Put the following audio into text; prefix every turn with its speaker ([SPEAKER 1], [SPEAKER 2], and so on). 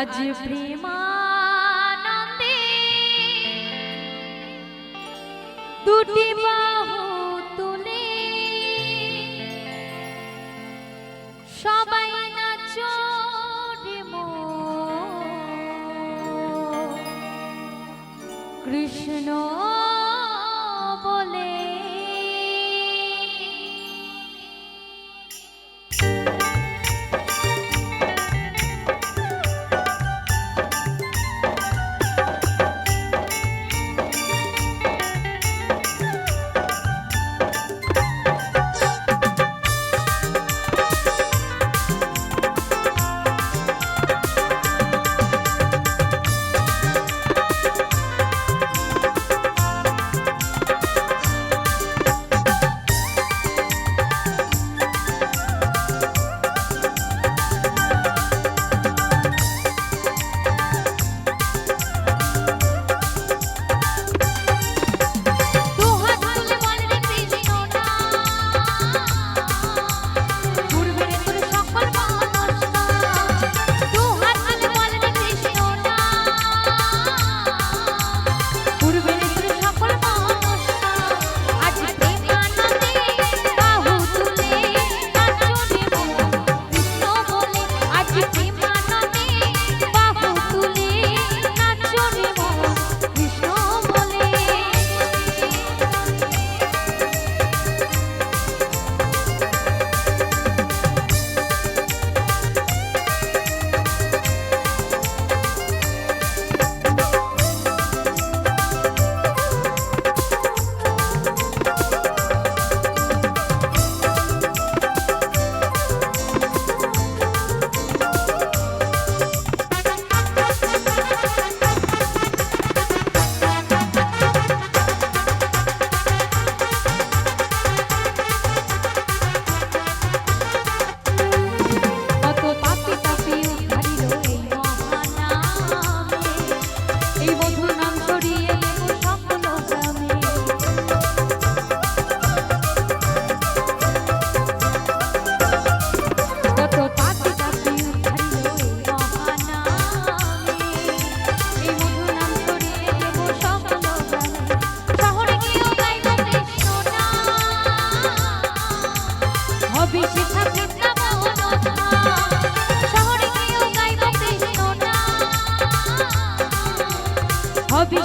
[SPEAKER 1] আজ প্রেমানন্দে দুটি বাহু তুলে সবাই নাচো। কৃষ্ণ হবে